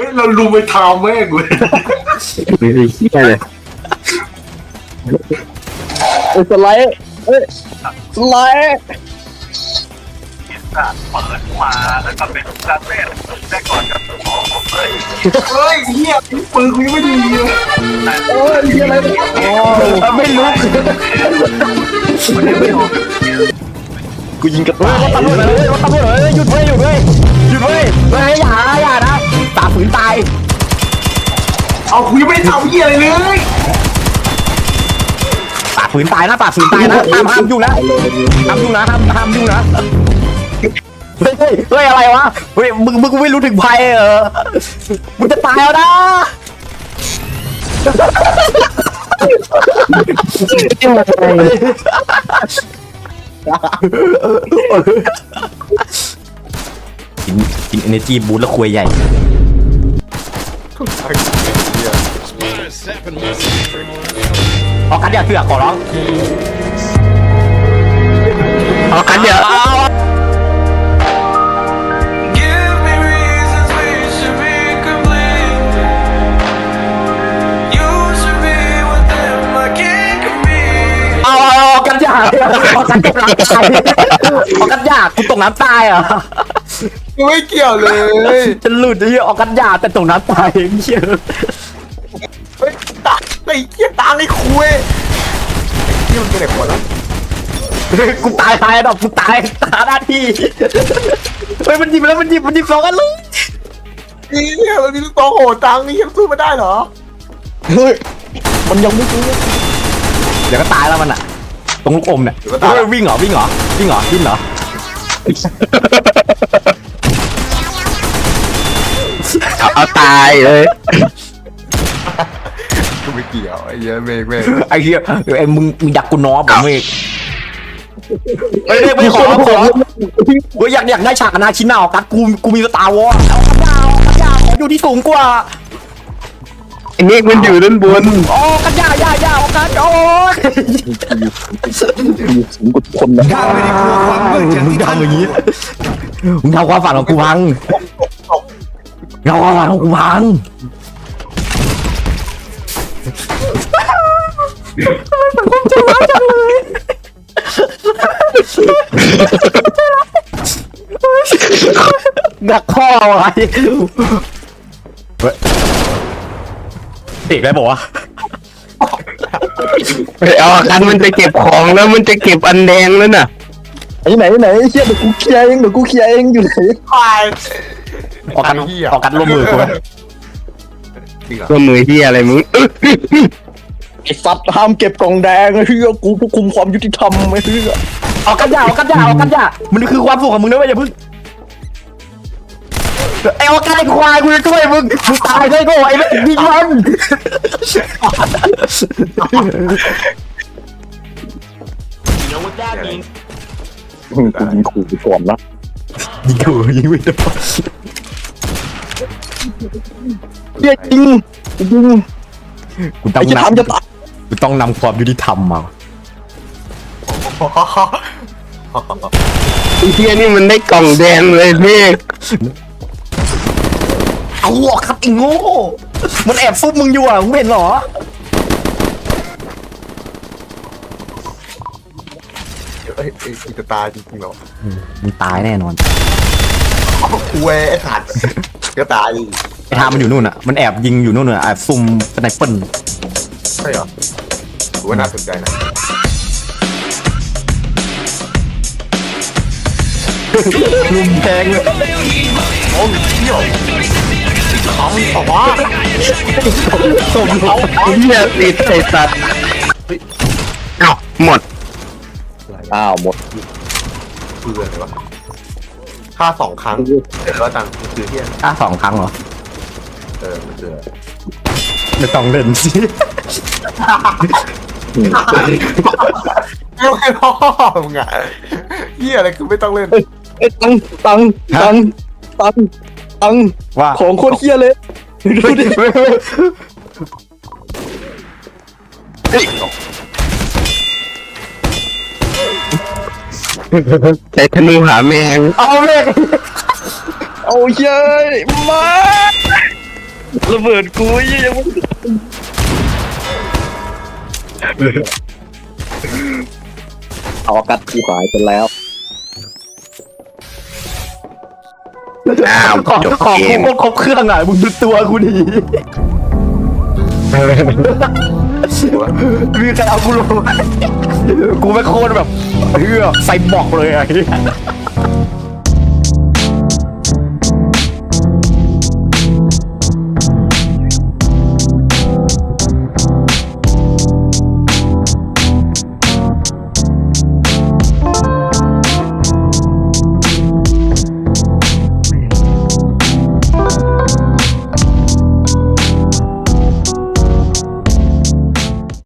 ฮ้ยเราลุมไปทามแม่งเลยไม่ได้เหี้ยเลยเอ้ยสไลด์เอ้ยสไลด์การเปิดมาแล้วก็เป็นการเล่นได้ก่อนกับหมอเฮ้ยเฮ้ยเฮียปืนกูยังไม่ดีเลยโอ้ยเหี้ยอะไรเนี่ยโอ้ไม่รู้กูยิงกระต่ายตำรวจเลยรถตำรวจเลยหยุดเว้ยหยุดเว้ยหยุดเว้ยเฮ้ยอย่านะอย่านะ ตาย เอากูยังไม่ได้ทำเฮียอะไรเลยตาฝืนตายนะตาฝืนตายนะห้ามห้ามยุ่งนะห้ามยุ่งนะห้ามห้ามยุ่งนะเฮ้ยเฮ้ยเฮ้ยอะไรวะเฮ้ยมึงมึงไม่รู้ถึงภัยเหรอมึงจะตายแล้วนะกินกินเอเนจีบูทแล้วควยใหญ่ เอากันอย่าเสือกขอร้องเอากันอย่ากเอาเอาเอากันย่าเอากันอย่าเอากันยากูตกน้ำตายเหรอะกูไม่เกี่ยวเลยจะหลุดไอ้เหี้ยเอากันย่าแต่ตกน้ำตายเองเชียเฮ้ยตาไอ้เฮียตาไอ้คุย นี่มันเป็นไหนหัวแล้วกูตายตายดอกกูตายตาหน้าที่เฮ้ยมันหยิบแล้วมันหยิบมันหยิบสองอันเลยเฮียมันมีลูกโป่งโหดจังนี่ยังสู้ไม่ได้เหรอเฮ้ยมันยังไม่รู้เดี๋ยวก็ตายแล้วมันอะ ตรงลูกอมเนี่ยเฮ้ยวิ่งเหรอวิ่งเหรอวิ่งเหรอวิ่งเหรอเอาเอาตายเลยกู ไม่เกี่ยวไอ้เหี้ยเมฆเมฆไอ้เหี้ยไอ้มึงมึงอยากกูน้อผมเมฆเฮ้ยไม่ขอขอเฮ้ยอยากอยากได้ฉากอนาชินาออกัสกูกูมีสตาร์วอลเอาขันยาวขันยาวขออยู่ที่สูงกว่าไอ้เมฆมันอยู่ด้านบนโอ้ขันยาวยาวยาวออกัสโอ้ยอยู่สูงกว่าคนนะมึงทำอย่างนี้มึงทำความฝันของกูพังเงาความฝันของกูพัง ดักข้อไว้เฮ้ยเอกได้บอกว่าไปเอากันมันจะเก็บของแล้วมันจะเก็บอันแดงแล้วน่ะไอ้ไหนไหนไอ้เชี่ยเดี๋ยวกูเคลียร์เองเดี๋ยวกูเคลียร์เองอยู่ไหนตายออกกันออกกันร่วมมือกูไหม จริงเหรอ ก็มือที่อะไรมึงไอ้สัตว์ห้ามเก็บกล่องแดงไอ้เฮียกูผู้คุมความยุติธรรมไอ้เฮียออกกันยาออกกันยาออกกันยามันคือความสุขของมึงนะเว้ยอย่าเพิ่งไอ้ออกกันไอ้ควายกูจะช่วยมึงมึงตายได้ก็ไอ้เว้ยยิงมันเดี๋ยวแจ้งยิงอืมกูยิงขู่ไปก่อนนะยิงกูยิงไม่โดน เฮียจริงจริงกูต้อไอ้งจะนทำจะตายำกูต้องนำความยุติธรรมมาไอ้เฮียนี่มันได้กล่องแดงเลยเมฆเอาออกครับไอ้โง่ มันแอบซุบมึงอยู่อะมึงเห็นเหรอเฮ้ยไอ้กูจะตายจริงๆเหรอมึงตายแน่นอน คุยไอ้ขาด ก็ตายดิไอ้ทามันอยู่นู่นอะ มันแอบยิงอยู่นู่นอะแอบซุ่มสไนเปิลใช่เหรอกูว่าน่าสนใจนะลุมแทงเลยโอ้ยเที่ยวเขาบอกว่าส่งเขาไอ้เฮียติดไอ้สัตว์เอ้าหมด อ้าวหมด คืออะไรวะ ฆ่าสองครั้งเสร็จแล้วตังค์คือเที่ยฆ่าสองครั้งเหรอ เออมันคือไม่ต้องเล่นสิไม่ไม่พ่อมึงอะเหี้ยอะไรคือไม่ต้องเล่นไอ้ตังตังตังตังตังว่า ของโคตรเฮียเลยดูดิ ใช้ธนูหาแมงเอาเลยเอาเฮียมาระเบิดกูยังไม่เอากัดกูหายไปแล้วอ้าวของจบของเกกูมก็ครบเครื่องอะมึงดูตัวกูดี มีใครเอากูลงกูไม่โคตรแบบเฮือใส่บอกเลยอะ